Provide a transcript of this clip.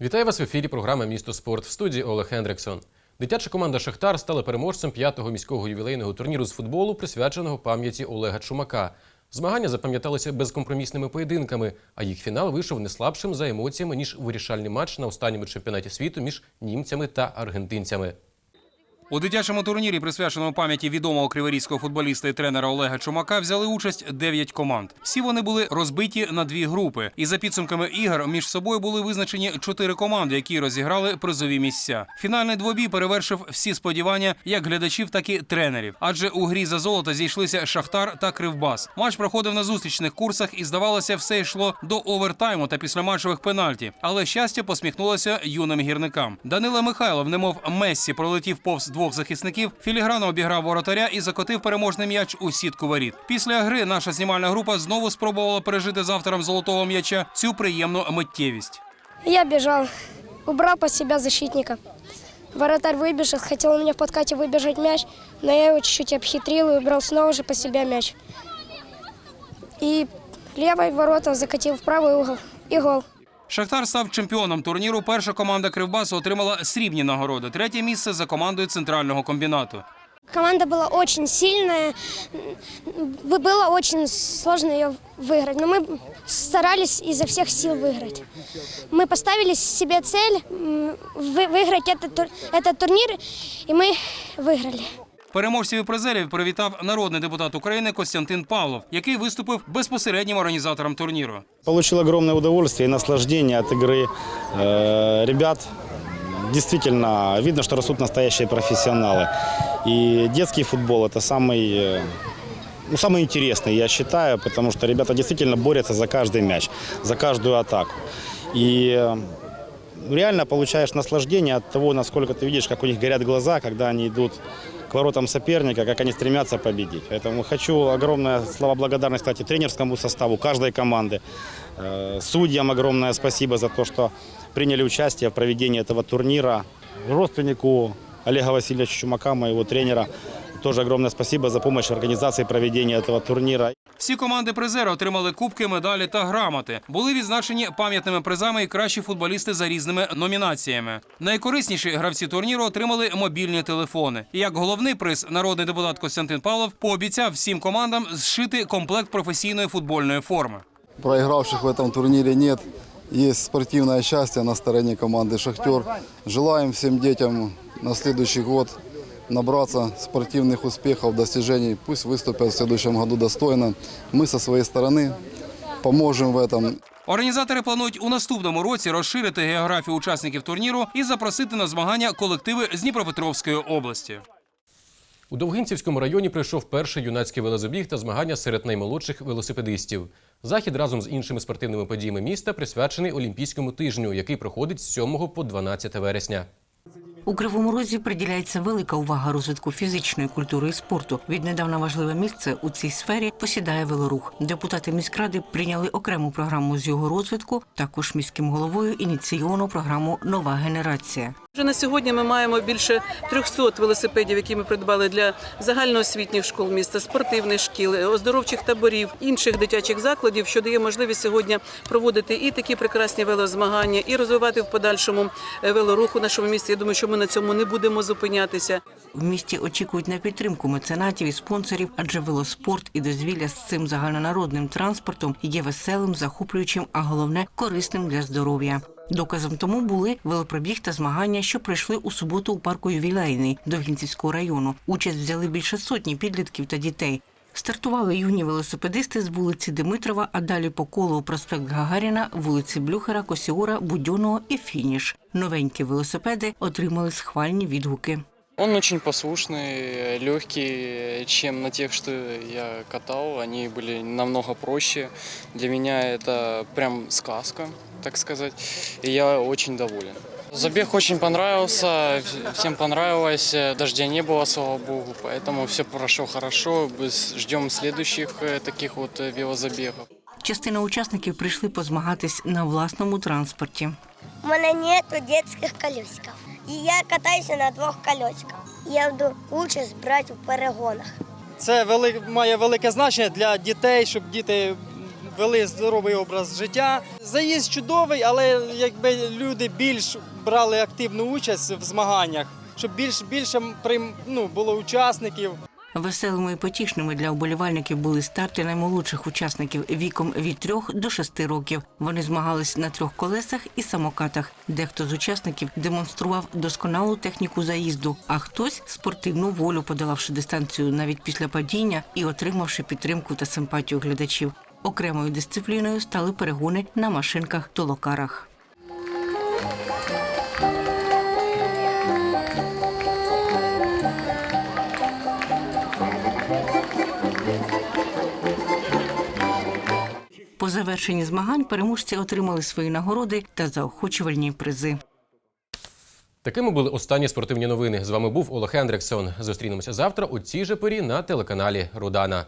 Вітаю вас в ефірі програми Місто спорт в студії Олег Хендриксон. Дитяча команда Шахтар стала переможцем п'ятого міського ювілейного турніру з футболу, присвяченого пам'яті Олега Чумака. Змагання запам'яталися безкомпромісними поєдинками, а їх фінал вийшов не слабшим за емоціями ніж вирішальний матч на останньому чемпіонаті світу між німцями та аргентинцями. У дитячому турнірі, присвяченому пам'яті відомого криворізького футболіста і тренера Олега Чумака, взяли участь 9 команд. Всі вони були розбиті на дві групи. І за підсумками ігор між собою були визначені чотири команди, які розіграли призові місця. Фінальний двобій перевершив всі сподівання як глядачів, так і тренерів. Адже у грі за золото зійшлися Шахтар та Кривбас. Матч проходив на зустрічних курсах і здавалося, все йшло до овертайму та післяматчевих пенальті. Але щастя посміхнулося юним гірникам. Данила Михайлов, немов Мессі, пролетів повз двох захисників, філіграно обіграв воротаря і закотив переможний м'яч у сітку воріт. Після гри наша знімальна група знову спробувала пережити з автором золотого м'яча цю приємну миттєвість. Я бежал, убрал под себя защитника. Воротарь выбежал, хотел у меня в подкате выбежать мяч, но я его чуть-чуть обхитрил и убрал снова же под себя мяч. И левой ворота закатил в правый угол и гол. Шахтар став чемпіоном турніру. Перша команда Кривбасу отримала срібні нагороди. Третє місце за командою центрального комбінату. Команда была очень сильная, м, было очень сложно ее выиграть, но мы старались изо всех сил выиграть. Мы поставили себе цель м, вы- выиграть этот, тур- этот турнир, и мы выиграли. Переможців і призерів привітав народний депутат України Костянтин Павлов, який виступив безпосереднім організатором турніру. Получил огромное удовольствие и наслаждение от игры э, ребят. Действительно, видно, что растут настоящие профессионалы. И детский футбол – это самый, э, ну, самый интересный, я считаю, потому что ребята действительно борются за каждый мяч, за каждую атаку. И э, реально получаешь наслаждение от того, насколько ты видишь, как у них горят глаза, когда они идут к воротам соперника, как они стремятся победить. Поэтому хочу огромное слова благодарности, кстати, тренерскому составу каждой команды. Э, Судьям огромное спасибо за то, что приняли участие в проведении этого турнира. Родственнику Олега Васильевича Чумака, моего тренера, тоже огромное спасибо за помощь в организации проведения этого турнира. Всі команди призери отримали кубки, медалі та грамоти. Були відзначені пам'ятними призами і кращі футболісти за різними номінаціями. Найкорисніші гравці турніру отримали мобільні телефони. Як головний приз, народний депутат Костянтин Павлов пообіцяв всім командам зшити комплект професійної футбольної форми. Проигравших в этом турнире нет. Есть спортивное счастье на стороне команды «Шахтер». Желаем всем детям на следующий год набраться спортивных успехов, достижений. Пусть выступят в следующем году достойно. Мы со своей стороны поможем в этом. Організатори планують у наступному році розширити географію учасників турніру і запросити на змагання колективи з Дніпропетровської області. У Довгинцівському районі пройшов перший юнацький велозабіг та змагання серед наймолодших велосипедистів. Захід разом з іншими спортивними подіями міста присвячений Олімпійському тижню, який проходить з 7 по 12 вересня. У Кривому Розі приділяється велика увага розвитку фізичної культури і спорту. Віднедавна важливе місце у цій сфері посідає велорух. Депутати міськради прийняли окрему програму з його розвитку. Також міським головою ініційовано програму Нова генерація. Вже на сьогодні ми маємо більше 300 велосипедів, які ми придбали для загальноосвітніх школ міста, спортивних шкіл, оздоровчих таборів, інших дитячих закладів, що дає можливість сьогодні проводити і такі прекрасні велозмагання, і розвивати в подальшому е, велорух у нашому місті. Я думаю, що ми на цьому не будемо зупинятися. В місті очікують на підтримку меценатів і спонсорів, адже велоспорт і дозвілля з цим загальнонародним транспортом є веселим, захоплюючим, а головне корисним для здоров'я. Доказом тому були велопробіг та змагання, що пройшли у суботу у парку ювілейний Довгінцівського району. Участь взяли більше сотні підлітків та дітей. Стартували юні велосипедисти з вулиці Димитрова, а далі по колу проспект Гагаріна, вулиці Блюхера, Косіора, Будьонного і фініш. Новенькі велосипеди отримали схвальні відгуки. Он очень послушный, легкий, чем на тех, что я катал. Они были намного проще. Для меня это прям сказка, так сказать. И я очень доволен. Забег очень понравился, всем понравилось. Дождя не было, слава богу, поэтому все прошло хорошо. Ждем следующих э, таких вот э, велозабегов. Частина учасників прийшли позмагатись на власному транспорті. У мене нету детських колесиків. І я катаюся на двох колесиках. Я буду участь брати в перегонах. Це вели- має велике значення для дітей, щоб діти вели здоровий образ життя. Заїзд чудовий, але якби люди більш брали активну участь в змаганнях, щоб більш більше ну, було учасників. Веселими і потішними для вболівальників були старти наймолодших учасників віком від 3 до 6 років. Вони змагались на трьох колесах і самокатах. Дехто з учасників демонстрував досконалу техніку заїзду, а хтось спортивну волю, подолавши дистанцію навіть після падіння і отримавши підтримку та симпатію глядачів. Окремою дисципліною стали перегони на машинках По завершенні змагань переможці отримали свої нагороди та заохочувальні призи. Такими були останні спортивні новини. З вами був Олег Хендриксон. Зустрінемося завтра у цій же порі на телеканалі Рудана.